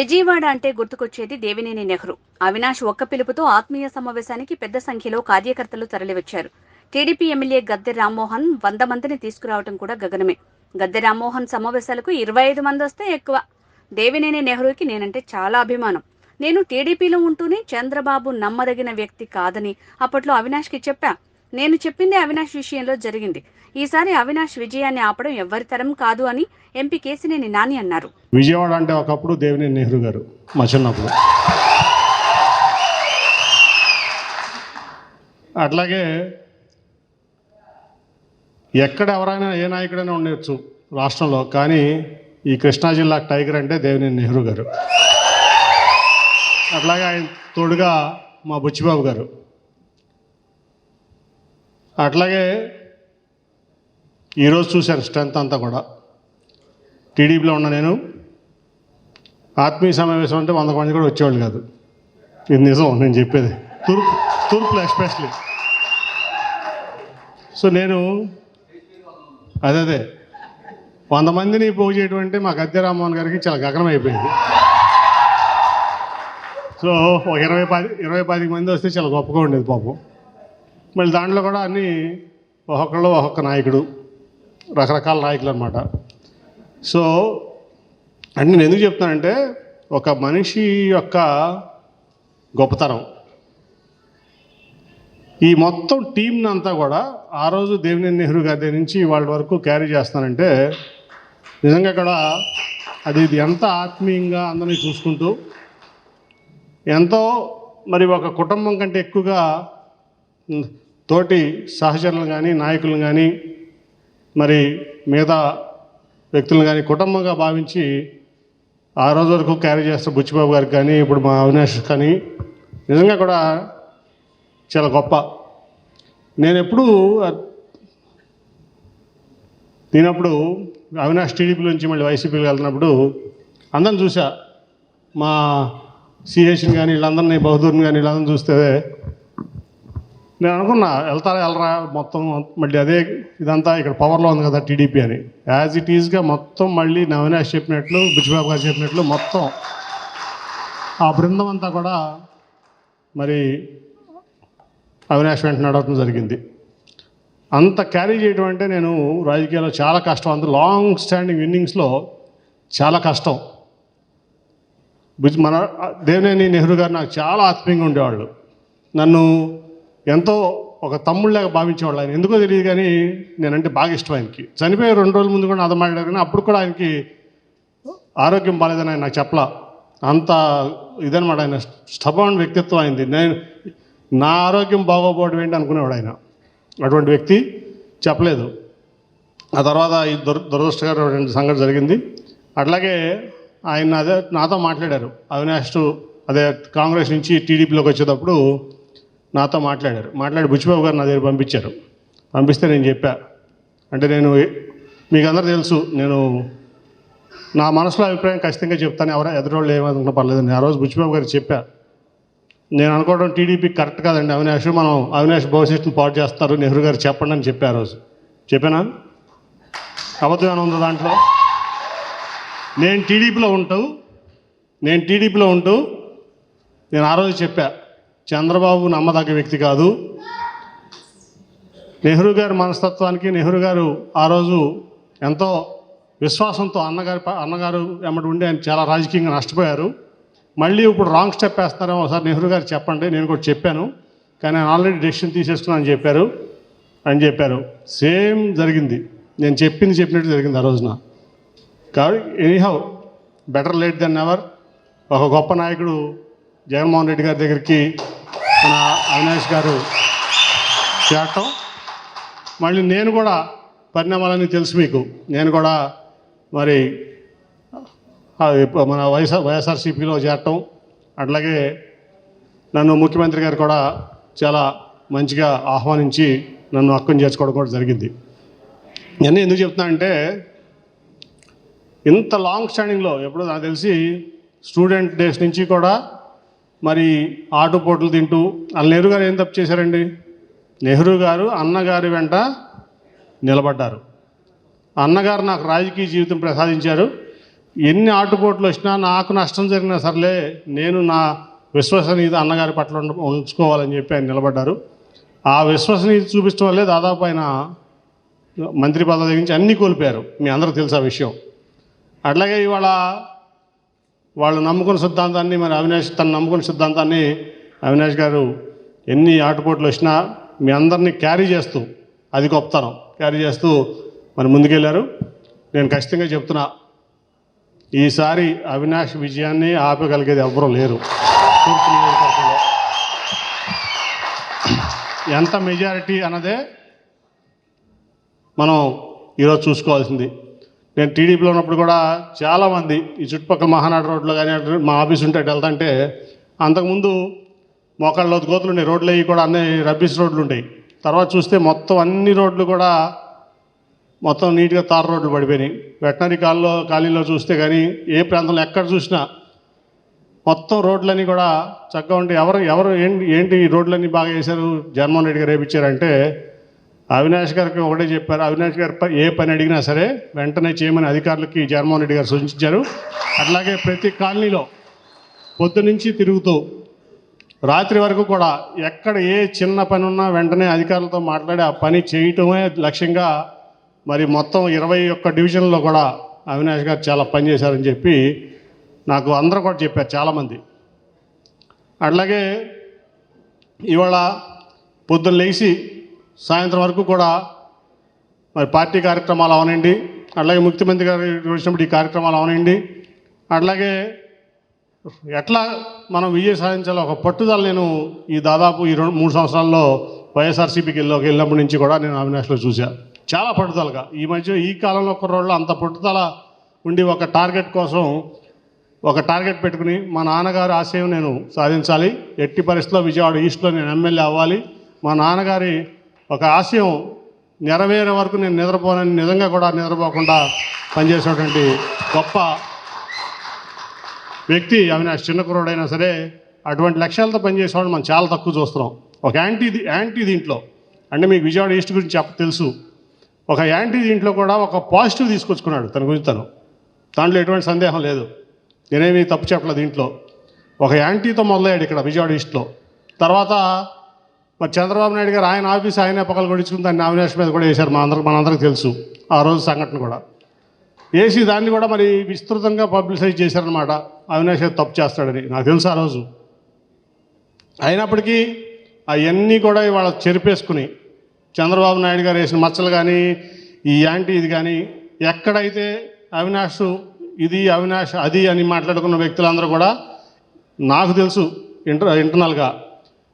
విజయవాడ అంటే గుర్తుకొచ్చేది దేవినేని నెహ్రూ. అవినాష్ ఒక్క పిలుపుతో ఆత్మీయ సమావేశానికి పెద్ద సంఖ్యలో కార్యకర్తలు తరలివచ్చారు. టీడీపీ ఎమ్మెల్యే గద్దె రామ్మోహన్ వంద మందిని తీసుకురావడం కూడా గగనమే. గద్దె రామ్మోహన్ సమావేశాలకు ఇరవై ఐదు మంది వస్తే ఎక్కువ. దేవినేని నెహ్రూకి నేనంటే చాలా అభిమానం. నేను టీడీపీలో ఉంటూనే చంద్రబాబు నమ్మదగిన వ్యక్తి కాదని అప్పట్లో అవినాష్కి చెప్పా. నేను చెప్పింది అవినాష్ విషయంలో జరిగింది. ఈసారి అవినాష్ విజయాన్ని ఆపడం ఎవ్వరి తరం కాదు అని ఎంపీ కేసినేని నాని అన్నారు. విజయవాడ అంటే ఒకప్పుడు దేవినేని నెహ్రూ గారు మా చిన్నప్పుడు అట్లాగే ఎక్కడ ఎవరైనా ఏ నాయకుడైనా ఉండొచ్చు రాష్ట్రంలో కానీ ఈ కృష్ణా జిల్లా టైగర్ అంటే దేవినేని నెహ్రూ గారు. అట్లాగే ఆయన తోడుగా మా బుచ్చిబాబు గారు. అట్లాగే ఈరోజు చూశాను స్ట్రెంత్ అంతా కూడా. టీడీపీలో ఉన్న నేను ఆత్మీయ సమావేశం అంటే వంద మంది కూడా వచ్చేవాళ్ళు కాదు. ఇది నిజం నేను చెప్పేది. తూర్పు తూర్పులో ఎస్పెషలీ సో నేను అదే అదే. వంద మందిని పోగు చేయడం అంటే మా గద్దె రామ్మోహన్ గారికి చాలా గగనం అయిపోయింది. సో ఒక ఇరవై పది ఇరవై పది మంది వస్తే చాలా గొప్పగా ఉండేది పాపం. మళ్ళీ దాంట్లో కూడా అన్నీ ఒక్కొక్కళ్ళు ఒక్కొక్క నాయకుడు రకరకాల నాయకులు అనమాట సో అంటే నేను ఎందుకు చెప్తానంటే ఒక మనిషి యొక్క గొప్పతనం. ఈ మొత్తం టీంని అంతా కూడా ఆ రోజు దేవినేని నెహ్రూ గారి దగ్గర నుంచి వాళ్ళ వరకు క్యారీ చేస్తానంటే నిజంగా కూడా అది ఇది ఎంత ఆత్మీయంగా అందరినీ చూసుకుంటూ ఎంతో మరి ఒక కుటుంబం కంటే ఎక్కువగా తోటి సహచరులను కానీ నాయకులను కానీ మరి మిగతా వ్యక్తులను కానీ కుటుంబంగా భావించి ఆ రోజు వరకు క్యారీ చేస్తున్న బుచ్చిబాబు గారికి కానీ ఇప్పుడు మా అవినాష్ కానీ నిజంగా కూడా చాలా గొప్ప. నేను ఎప్పుడు నేనప్పుడు అవినాష్ టీడీపీ నుంచి మళ్ళీ వైసీపీకి వెళ్తున్నప్పుడు అందరిని చూసా. మా సిహెచ్ని కానీ వీళ్ళందరినీ బహదూర్ని కానీ వీళ్ళందరిని చూస్తే నేను అనుకున్నా వెళ్తారా వెళ్ళరా మొత్తం మళ్ళీ అదే ఇదంతా ఇక్కడ పవర్లో ఉంది కదా టీడీపీ అని. యాజ్ ఇట్ ఈజ్గా మొత్తం మళ్ళీ నవీనాష్ చెప్పినట్లు బుచ్చిబాబు గారు చెప్పినట్లు మొత్తం ఆ బృందం అంతా కూడా మరి అవినాష్ వెంట నడవటం జరిగింది. అంత క్యారీ చేయడం అంటే నేను రాజకీయాల్లో చాలా కష్టం. అంత లాంగ్ స్టాండింగ్ ఇన్నింగ్స్లో చాలా కష్టం. బుజ్- మన దేవినేని నెహ్రూ గారు నాకు చాలా ఆత్మీయంగా ఉండేవాళ్ళు. నన్ను ఎంతో ఒక తమ్ముళ్ళగా భావించేవాళ్ళు ఆయన. ఎందుకో తెలియదు కానీ నేనంటే బాగా ఇష్టం ఆయనకి. చనిపోయే రెండు రోజుల ముందు కూడా నాతో మాట్లాడారు కానీ అప్పుడు కూడా ఆయనకి ఆరోగ్యం బాగాలేదని ఆయన నాకు చెప్పలా. అంత ఇదనమాట ఆయన స్టబాన్ వ్యక్తిత్వం అయింది నేను నా ఆరోగ్యం బాగోపోవడం ఏంటి అనుకునేవాడు ఆయన. అటువంటి వ్యక్తి చెప్పలేదు. ఆ తర్వాత ఈ దుర్ దురదృష్టకరమైన సంఘటన జరిగింది. అట్లాగే ఆయన అదే నాతో మాట్లాడారు. అవినాష్ అదే కాంగ్రెస్ నుంచి టీడీపీలోకి వచ్చేటప్పుడు నాతో మాట్లాడారు. మాట్లాడి బుచ్చిబాబు గారు నా దగ్గర పంపించారు. పంపిస్తే నేను చెప్పా. అంటే నేను మీకు అందరూ తెలుసు నేను నా మనసులో అభిప్రాయం ఖచ్చితంగా చెప్తాను. ఎవరో ఎదురోళ్ళు ఏమనుకున్నా పర్లేదు నేను ఆ రోజు బుచ్చిబాబు గారికి చెప్పా. నేను అనుకోవడం టీడీపీ కరెక్ట్ కాదండి. అవినాష్ మనం అవినాష్ భవిష్యత్తును పాటు చేస్తారు. నెహ్రూ గారు చెప్పండి అని చెప్పా ఆ రోజు. చెప్పానా? అబద్ధమైన ఉందో దాంట్లో? నేను టీడీపీలో ఉంటూ నేను టీడీపీలో ఉంటూ నేను ఆ రోజు చెప్పా. చంద్రబాబు నమ్మదగ్గ వ్యక్తి కాదు. నెహ్రూ గారి మనస్తత్వానికి నెహ్రూ గారు ఆ రోజు ఎంతో విశ్వాసంతో అన్నగారి అన్నగారు వెంబడి ఉండి ఆయన చాలా రాజకీయంగా నష్టపోయారు. మళ్ళీ ఇప్పుడు రాంగ్ స్టెప్ వేస్తున్నారేమో ఒకసారి నెహ్రూ గారు చెప్పండి నేను కూడా చెప్పాను. కానీ ఆయన ఆల్రెడీ డెసిషన్ తీసేసుకున్నాను అని చెప్పారు అని చెప్పారు. సేమ్ జరిగింది. నేను చెప్పింది చెప్పినట్టు జరిగింది ఆ రోజున. కాబట్టి anyhow better late than ever ఒక గొప్ప నాయకుడు జగన్మోహన్ రెడ్డి గారి దగ్గరికి మన అవినాష్ గారు చేరటం. మళ్ళీ నేను కూడా పరిణామాలన్నీ తెలుసు మీకు. నేను కూడా మరి మన వైఎస్ఆర్ వైఎస్ఆర్సీపీలో చేరటం. అట్లాగే నన్ను ముఖ్యమంత్రి గారు కూడా చాలా మంచిగా ఆహ్వానించి నన్ను హక్కును చేర్చుకోవడం కూడా జరిగింది. నేను ఎందుకు చెప్తున్నా ఇంత లాంగ్ స్టాండింగ్లో ఎప్పుడో నాకు తెలిసి స్టూడెంట్ డేస్ నుంచి కూడా మరి ఆటుపోట్లు తింటూ వాళ్ళు నెహ్రూ గారు ఏం తప్పు చేశారండి? నెహ్రూ గారు అన్నగారి వెంట నిలబడ్డారు. అన్నగారు నాకు రాజకీయ జీవితం ప్రసాదించారు. ఎన్ని ఆటుపోట్లు వచ్చినా నాకు నష్టం జరిగినా సర్లే నేను నా విశ్వసనీయత అన్నగారి పట్ల ఉంచుకోవాలని చెప్పి ఆయన నిలబడ్డారు. ఆ విశ్వసనీయత చూపించడం వల్లే దాదాపు ఆయన మంత్రి పదవి నుంచి అన్నీ కోల్పోయారు. మీ అందరూ తెలుసు ఆ విషయం. అట్లాగే ఇవాళ వాళ్ళు నమ్ముకున్న సిద్ధాంతాన్ని మరి అవినాష్ తను నమ్ముకున్న సిద్ధాంతాన్ని అవినాష్ గారు ఎన్ని ఆటపోట్లు వచ్చినా మీ అందరినీ క్యారీ చేస్తూ అది గొప్పతనం. క్యారీ చేస్తూ మరి ముందుకెళ్ళారు. నేను ఖచ్చితంగా చెప్తున్నా ఈసారి అవినాష్ విజయాన్ని ఆపగలిగేది ఎవ్వరూ లేరు. ఎంత మెజారిటీ అన్నదే మనం ఈరోజు చూసుకోవాల్సింది. నేను టీడీపీలో ఉన్నప్పుడు కూడా చాలామంది ఈ చుట్టుపక్కల మహానాడు రోడ్లో కానీ మా ఆఫీస్ ఉంటే వెళ్తుంటే అంతకుముందు మోకాళ్ళ గోతులు ఉన్నాయి రోడ్లు అవి కూడా అన్ని రబ్బీస్ రోడ్లు ఉంటాయి తర్వాత చూస్తే మొత్తం అన్ని రోడ్లు కూడా మొత్తం నీట్గా తార రోడ్లు పడిపోయినాయి. వెటనరీ కాల్లో ఖాళీలో చూస్తే కానీ ఏ ప్రాంతంలో ఎక్కడ చూసినా మొత్తం రోడ్లన్నీ కూడా చక్కగా ఉంటే ఎవరు ఎవరు ఏంటి ఏంటి ఈ రోడ్లన్నీ బాగా వేశారు జగన్మోహన్ రెడ్డి గారు వేయించారంటే అవినాష్ గారికి ఒకటే చెప్పారు. అవినాష్ గారు ఏ పని అడిగినా సరే వెంటనే చేయమని అధికారులకి జగన్మోహన్ రెడ్డి గారు సూచించారు. అట్లాగే ప్రతి కాలనీలో పొద్దు నుంచి తిరుగుతూ రాత్రి వరకు కూడా ఎక్కడ ఏ చిన్న పని ఉన్నా వెంటనే అధికారులతో మాట్లాడి ఆ పని చేయటమే లక్ష్యంగా మరి మొత్తం ఇరవై ఒక్క డివిజన్లో కూడా అవినాష్ గారు చాలా పని చేశారని చెప్పి నాకు అందరూ కూడా చెప్పారు చాలామంది. అట్లాగే ఇవాళ పొద్దున్న లేచి సాయంత్రం వరకు కూడా మరి పార్టీ కార్యక్రమాలు అవనండి. అట్లాగే ముఖ్యమంత్రి గారు వచ్చినప్పుడు ఈ కార్యక్రమాలు అవనండి. అట్లాగే ఎట్లా మనం విజయం సాధించాలో ఒక పట్టుదల నేను ఈ దాదాపు ఈ రెండు మూడు సంవత్సరాల్లో వైఎస్ఆర్సీపీకి వెళ్ళి వెళ్ళినప్పటి నుంచి కూడా నేను అవినాష్లో చూశాను చాలా పట్టుదలగా. ఈ మధ్య ఈ కాలంలో కుర్రోళ్ళు అంత పట్టుదల ఉండి ఒక టార్గెట్ కోసం ఒక టార్గెట్ పెట్టుకుని మా నాన్నగారి ఆశయం నేను సాధించాలి. ఎట్టి పరిస్థితుల్లో విజయవాడ ఈస్ట్లో నేను ఎమ్మెల్యే అవ్వాలి. మా నాన్నగారి ఒక ఆశయం నెరవేరే వరకు నేను నిద్రపోనని నిజంగా కూడా నిద్రపోకుండా పనిచేసేటువంటి గొప్ప వ్యక్తి అవినాష్ చిన్న కుర్రోడైనా సరే అటువంటి లక్ష్యాలతో పనిచేసేవాడు మనం చాలా తక్కువ చూస్తున్నాం. ఒక యాంటీ యాంటీ దీంట్లో అంటే మీకు విజయవాడ ఈస్ట్ గురించి చెప్ప తెలుసు. ఒక యాంటీ దీంట్లో కూడా ఒక పాజిటివ్ తీసుకొచ్చుకున్నాడు తన గురించి తను. దాంట్లో ఎటువంటి సందేహం లేదు. నేనేమి తప్పు చెప్పలేదు దీంట్లో. ఒక యాంటీతో మొదలయ్యాడు ఇక్కడ విజయవాడ ఈస్ట్లో. తర్వాత మరి చంద్రబాబు నాయుడు గారు ఆయన ఆఫీస్ ఆయనే పక్కన కొడుచుకుని దాన్ని నామినేషన్ మీద కూడా వేశారు మా అందరికి మనందరికి తెలుసు ఆ రోజు సంఘటన కూడా. వేసి దాన్ని కూడా మరి విస్తృతంగా పబ్లిసైజ్ చేశారనమాట అవినాష్ ఏదో తప్పు చేస్తాడని. నాకు తెలుసు ఆ రోజు. అయినప్పటికీ అవన్నీ కూడా ఇవాళ చెరిపేసుకుని చంద్రబాబు నాయుడు గారు వేసిన మచ్చలు కానీ ఈ యాంటీ ఇది కానీ ఎక్కడైతే అవినాష్ ఇది అవినాష్ అది అని మాట్లాడుకున్న వ్యక్తులందరూ కూడా నాకు తెలుసు ఇంటర్ ఇంటర్నల్గా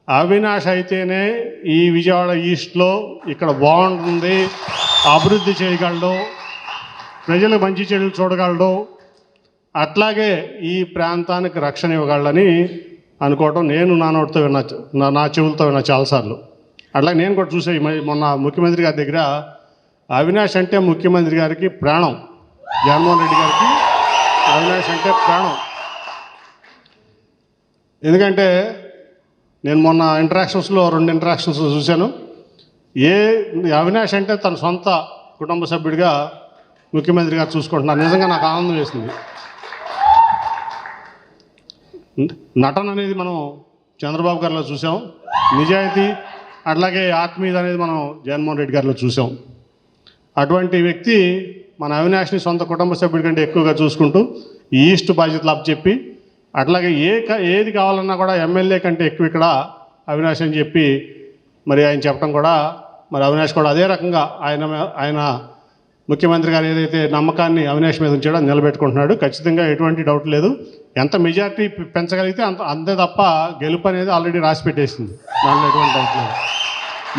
అవినాష్ అయితేనే ఈ విజయవాడ ఈస్ట్లో ఇక్కడ బాగుంటుంది అభివృద్ధి చేయగలడు ప్రజలు మంచి చెడులు చూడగలడు అట్లాగే ఈ ప్రాంతానికి రక్షణ ఇవ్వగలడని అనుకోవటం నేను నా నోటితో విన్నా నా నా చెవులతో విన్నా చాలాసార్లు. అట్లాగే నేను కూడా చూసే మ- మొన్న ముఖ్యమంత్రి గారి దగ్గర అవినాష్ అంటే ముఖ్యమంత్రి గారికి ప్రాణం జగన్మోహన్ రెడ్డి గారికి అవినాష్ అంటే ప్రాణం. ఎందుకంటే నేను మొన్న ఇంటరాక్షన్స్లో రెండు ఇంటరాక్షన్స్ చూశాను. ఏ అవినాష్ అంటే తన సొంత కుటుంబ సభ్యుడిగా ముఖ్యమంత్రి గారు చూసుకుంటున్నారు నిజంగా నాకు ఆనందం వేసింది. నటన అనేది మనం చంద్రబాబు గారిలో చూసాం. నిజాయితీ అట్లాగే ఆత్మీయత అనేది మనం జగన్మోహన్ రెడ్డి గారిలో చూసాం. అటువంటి వ్యక్తి మన అవినాష్ని సొంత కుటుంబ సభ్యుడి కంటే ఎక్కువగా చూసుకుంటూ ఈస్ట్ బాధ్యతలు అప్పచెప్పి అట్లాగే ఏ ఏది కావాలన్నా కూడా ఎమ్మెల్యే కంటే ఎక్కువ ఇక్కడ అవినాష్ అని చెప్పి మరి ఆయన చెప్పడం కూడా మరి అవినాష్ కూడా అదే రకంగా ఆయన ఆయన ముఖ్యమంత్రి గారు ఏదైతే నమ్మకాన్ని అవినాష్ మీద ఉంచాడో నిలబెట్టుకుంటున్నాడు. ఖచ్చితంగా ఎటువంటి డౌట్ లేదు. ఎంత మెజారిటీ పెంచగలిగితే అంత అంతే తప్ప గెలుపు అనేది ఆల్రెడీ రాసి పెట్టేసింది. దానిలో ఎటువంటి డౌట్ లేదు.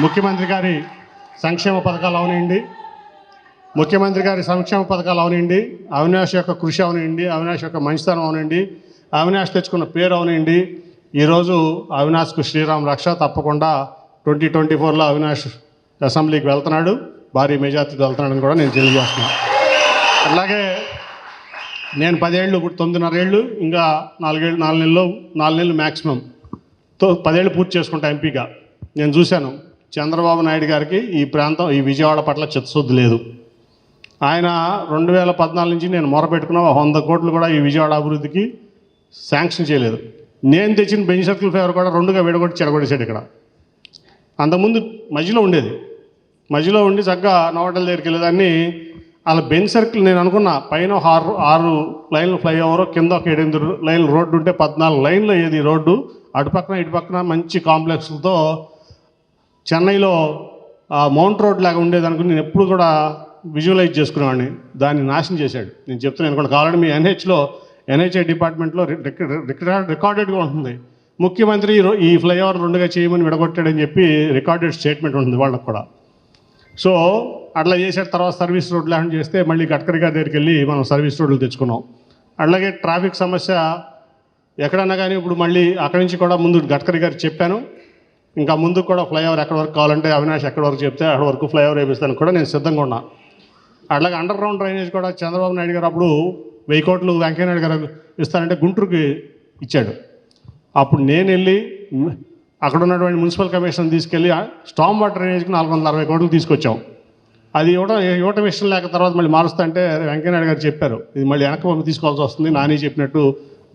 ముఖ్యమంత్రి గారి సంక్షేమ పథకాలు అవనండి ముఖ్యమంత్రి గారి సంక్షేమ పథకాలు అవనండి అవినాష్ యొక్క కృషి అవనండి అవినాష్ యొక్క మంచితనం అవనండి అవినాష్ తెచ్చుకున్న పేరు అవనండి. ఈరోజు అవినాష్కు శ్రీరామ్ రక్ష తప్పకుండా ట్వంటీ ట్వంటీ ఫోర్లో అవినాష్ అసెంబ్లీకి వెళ్తున్నాడు. భారీ మెజార్టీతో వెళ్తున్నాడని కూడా నేను తెలియజేస్తున్నాను. అలాగే నేను పదేళ్ళు ఇప్పుడు తొమ్మిదిన్నరేళ్ళు ఇంకా నాలుగేళ్ళు నాలుగు నెలలు నాలుగు నెలలు మ్యాక్సిమం తో పదేళ్ళు పూర్తి చేసుకుంటా ఎంపీగా. నేను చూశాను. చంద్రబాబు నాయుడు గారికి ఈ ప్రాంతం ఈ విజయవాడ పట్ల చిత్తశుద్ధి లేదు. ఆయన రెండు వేల పద్నాలుగు నుంచి నేను మొరపెట్టుకున్న వంద కోట్లు కూడా ఈ విజయవాడ అభివృద్ధికి శాంక్షన్ చేయలేదు. నేను తెచ్చిన బెంచ్ సర్కిల్ ఫేవర్ కూడా రెండుగా విడగొట్టి చెడగొట్టేశాడు ఇక్కడ. అంతకుముందు మధ్యలో ఉండేది. మధ్యలో ఉండి చక్కగా నోటల దగ్గరికి వెళ్ళేదాన్ని. అలా బెంచ్ సర్కిల్ నేను అనుకున్న పైన ఆరు ఆరు లైన్లు ఫ్లైఓవర్ కింద ఒక ఎనిమిది లైన్లు రోడ్డు ఉంటే పద్నాలుగు లైన్లు అయ్యేది రోడ్డు. అటు పక్కన ఇటు పక్కన మంచి కాంప్లెక్స్లతో చెన్నైలో ఆ మౌంట్ రోడ్ లాగా ఉండేదనుకుని నేను ఎప్పుడు కూడా విజువలైజ్ చేసుకునేవాడిని. దాన్ని నాశనం చేశాడు. నేను చెప్తున్నాను కూడా కావాలంటే మీ ఎన్హెచ్లో ఎన్హెచ్ఐ డిపార్ట్మెంట్లో రికార్డెడ్గా ఉంటుంది. ముఖ్యమంత్రి ఈ ఫ్లైఓవర్ రెండుగా చేయమని విడగొట్టాడని చెప్పి రికార్డెడ్ స్టేట్మెంట్ ఉంటుంది వాళ్ళకు కూడా. సో అట్లా చేసిన తర్వాత సర్వీస్ రోడ్లు లేకుండా చేస్తే మళ్ళీ గడ్కరీ గారి దగ్గరికి వెళ్ళి మనం సర్వీస్ రోడ్లు తెచ్చుకున్నాం. అట్లాగే ట్రాఫిక్ సమస్య ఎక్కడన్నా కానీ ఇప్పుడు మళ్ళీ అక్కడి నుంచి కూడా ముందు గడ్కరీ గారికి చెప్పాను. ఇంకా ముందు కూడా ఫ్లైఓవర్ ఎక్కడ వరకు కావాలంటే అవినాష్ ఎక్కడ వరకు చెప్తే అక్కడ వరకు ఫ్లైఓవర్ వేపిస్తాను కూడా నేను సిద్ధంగా ఉన్నా. అట్లాగే అండర్ గ్రౌండ్ డ్రైనేజ్ కూడా చంద్రబాబు నాయుడు గారు అప్పుడు వెయ్యి కోట్లు వెంకయ్యనాయుడు గారు ఇస్తానంటే గుంటూరుకి ఇచ్చాడు. అప్పుడు నేను వెళ్ళి అక్కడ ఉన్నటువంటి మున్సిపల్ కమిషన్ తీసుకెళ్ళి స్టామ్ వాటర్ డ్రైనేజ్కి నాలుగు వందల అరవై కోట్లు తీసుకొచ్చాం. అది ఇవ్వడం ఇవ్వటం ఇష్టం లేక తర్వాత మళ్ళీ మారుస్తుంటే వెంకయ్యనాయుడు గారు చెప్పారు ఇది మళ్ళీ వెనక పంపి తీసుకోవాల్సి వస్తుంది నాని చెప్పినట్టు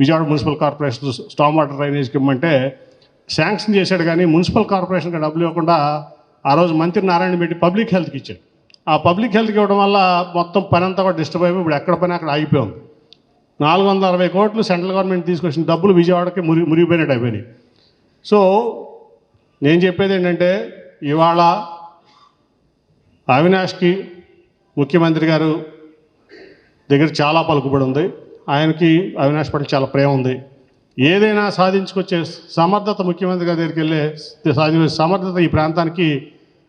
Vijayawada municipal corporation storm water డ్రైనేజ్కి ఇమ్మంటే శాంక్షన్ చేశాడు కానీ మున్సిపల్ కార్పొరేషన్కి డబ్బులు ఇవ్వకుండా ఆ రోజు మంత్రి నారాయణ పెట్టి పబ్లిక్ హెల్త్కి ఇచ్చాడు. ఆ పబ్లిక్ హెల్త్కి ఇవ్వడం వల్ల మొత్తం పని అంతా కూడా డిస్టర్బ్ అయిపోయి ఇప్పుడు ఎక్కడ పని అక్కడ ఆగిపోయింది నాలుగు వందల అరవై కోట్లు సెంట్రల్ గవర్నమెంట్ తీసుకొచ్చిన డబ్బులు విజయవాడకి మురి మురిగిపోయినట్టు అయిపోయినాయి. సో నేను చెప్పేది ఏంటంటే ఇవాళ అవినాష్కి ముఖ్యమంత్రి గారు దగ్గర చాలా పలుకుబడి ఉంది. ఆయనకి అవినాష్ పట్ల చాలా ప్రేమ ఉంది. ఏదైనా సాధించుకొచ్చే సమర్థత ముఖ్యమంత్రి గారి దగ్గరికి వెళ్ళే సాధించే సమర్థత ఈ ప్రాంతానికి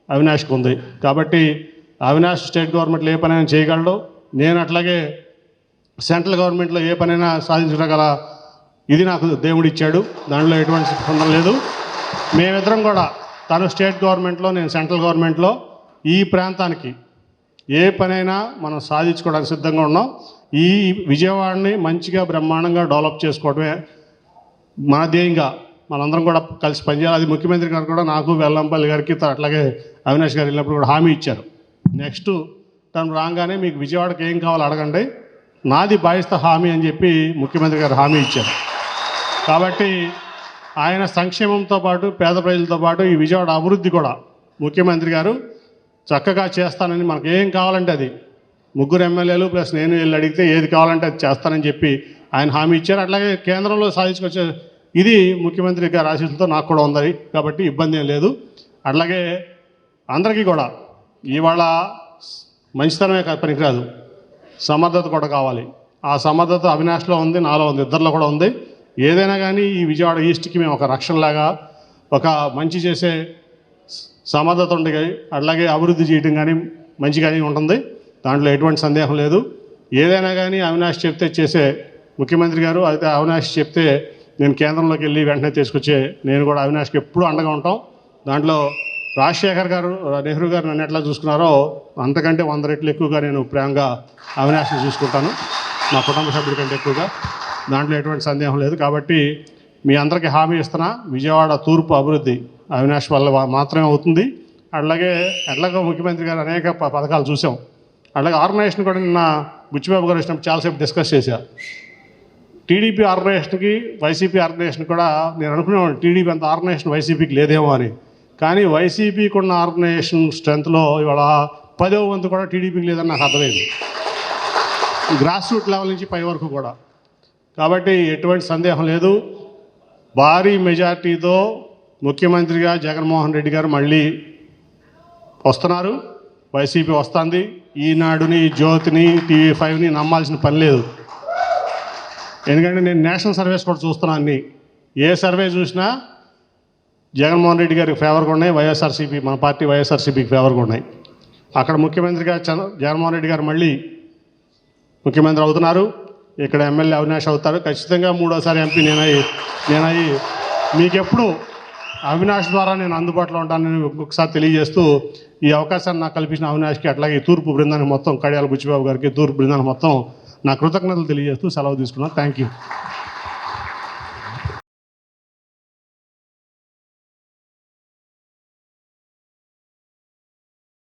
అవినాష్కి ఉంది. కాబట్టి అవినాష్ స్టేట్ గవర్నమెంట్లో ఏ పనైనా చేయగలడు. నేను అట్లాగే సెంట్రల్ గవర్నమెంట్లో ఏ పనైనా సాధించగల ఇది నాకు దేవుడు ఇచ్చాడు. దాంట్లో ఎటువంటి సంబంధం లేదు. మేమిద్దరం కూడా తను స్టేట్ గవర్నమెంట్లో నేను సెంట్రల్ గవర్నమెంట్లో ఈ ప్రాంతానికి ఏ పనైనా మనం సాధించుకోవడానికి సిద్ధంగా ఉన్నాం. ఈ విజయవాడని మంచిగా బ్రహ్మాండంగా డెవలప్ చేసుకోవడమే మన ధ్యేయంగా మనందరం కూడా కలిసి పనిచేయాలి. అది ముఖ్యమంత్రి గారు కూడా నాకు వెల్లంపల్లి గారికి అట్లాగే అవినాష్ గారు వెళ్ళినప్పుడు కూడా హామీ ఇచ్చారు. నెక్స్ట్ తను రాగానే మీకు విజయవాడకి ఏం కావాలో అడగండి. నాది బాయిస్త హామీ అని చెప్పి ముఖ్యమంత్రి గారు హామీ ఇచ్చారు. కాబట్టి ఆయన సంక్షేమంతో పాటు పేద ప్రజలతో పాటు ఈ విజయవాడ అభివృద్ధి కూడా ముఖ్యమంత్రి గారు చక్కగా చేస్తానని మనకు ఏం కావాలంటే అది. ముగ్గురు ఎమ్మెల్యేలు ప్లస్ నేను వెళ్ళి అడిగితే ఏది కావాలంటే అది చేస్తానని చెప్పి ఆయన హామీ ఇచ్చారు. అట్లాగే కేంద్రంలో సాధించుకొచ్చే ఇది ముఖ్యమంత్రి గారి ఆశీస్సులతో నాకు కూడా ఉంది. కాబట్టి ఇబ్బంది ఏం లేదు. అట్లాగే అందరికీ కూడా ఇవాళ మంచితనమే పనికిరాదు. సమర్థత కూడా కావాలి. ఆ సమర్థత అవినాష్లో ఉంది నాలో ఉంది ఇద్దరిలో కూడా ఉంది. ఏదైనా కానీ ఈ విజయవాడ ఈస్ట్కి మేము ఒక రక్షణలాగా ఒక మంచి చేసే సమర్థత ఉండి అలాగే అభివృద్ధి చేయడం కానీ మంచి కానీ ఉంటుంది. దాంట్లో ఎటువంటి సందేహం లేదు. ఏదైనా కానీ అవినాష్ చెప్తే చేసే ముఖ్యమంత్రి గారు అయితే అవినాష్ చెప్తే నేను కేంద్రంలోకి వెళ్ళి వెంటనే తీసుకొచ్చే నేను కూడా అవినాష్కి ఎప్పుడూ అండగా ఉంటాం. దాంట్లో రాజశేఖర్ గారు నెహ్రూ గారు నన్ను ఎట్లా చూసుకున్నారో అంతకంటే వంద రెట్లు ఎక్కువగా నేను ప్రేమగా అవినాష్ని చూసుకుంటాను. మా కుటుంబ సభ్యుల కంటే ఎక్కువగా. దాంట్లో ఎటువంటి సందేహం లేదు. కాబట్టి మీ అందరికీ హామీ ఇస్తున్నా విజయవాడ తూర్పు అభివృద్ధి అవినాష్ వల్ల మాత్రమే అవుతుంది. అట్లాగే ఎట్లాగో ముఖ్యమంత్రి గారు అనేక ప- పథకాలు చూసాం. అట్లాగే ఆర్గనైజేషన్ కూడా నిన్న బుచ్చిబాబు గారు వచ్చినప్పుడు చాలాసేపు డిస్కస్ చేశారు టీడీపీ ఆర్గనైజేషన్కి వైసీపీ ఆర్గనైజేషన్ కూడా నేను అనుకునేవాడిని టీడీపీ అంత ఆర్గనైజేషన్ వైసీపీకి లేదేమో అని. కానీ వైసీపీకి ఉన్న ఆర్గనైజేషన్ స్ట్రెంత్లో ఇవాళ పదో వంతు కూడా టీడీపీకి లేదని నాకు అర్థమైంది. గ్రాస్ రూట్ లెవెల్ నుంచి పై వరకు కూడా. కాబట్టి ఎటువంటి సందేహం లేదు. భారీ మెజార్టీతో ముఖ్యమంత్రిగా జగన్మోహన్ రెడ్డి గారు మళ్ళీ వస్తున్నారు. వైసీపీ వస్తుంది. ఈనాడుని జ్యోతిని టీవీ ఫైవ్ని నమ్మాల్సిన పని లేదు. ఎందుకంటే నేను నేషనల్ సర్వేస్ కూడా చూస్తున్నాను ఏ సర్వే చూసినా జగన్మోహన్ రెడ్డి గారికి ఫేవర్గా ఉన్నాయి. వైఎస్ఆర్సీపీ మన పార్టీ వైఎస్ఆర్సీపీకి ఫేవర్గా ఉన్నాయి. అక్కడ ముఖ్యమంత్రిగా చంద్ర జగన్మోహన్ రెడ్డి గారు మళ్ళీ ముఖ్యమంత్రి అవుతున్నారు. ఇక్కడ ఎమ్మెల్యే అవినాష్ అవుతారు. ఖచ్చితంగా మూడోసారి ఎంపీ నేనై నేనై మీకెప్పుడు అవినాష్ ద్వారా నేను అందుబాటులో ఉంటానని ఒక్కొక్కసారి తెలియజేస్తూ ఈ అవకాశాన్ని నాకు కల్పించిన అవినాష్కి అట్లాగే తూర్పు బృందానికి మొత్తం కడియాల బుచ్చిబాబు గారికి తూర్పు బృందానికి మొత్తం నా కృతజ్ఞతలు తెలియజేస్తూ సెలవు తీసుకున్నాను. Thank you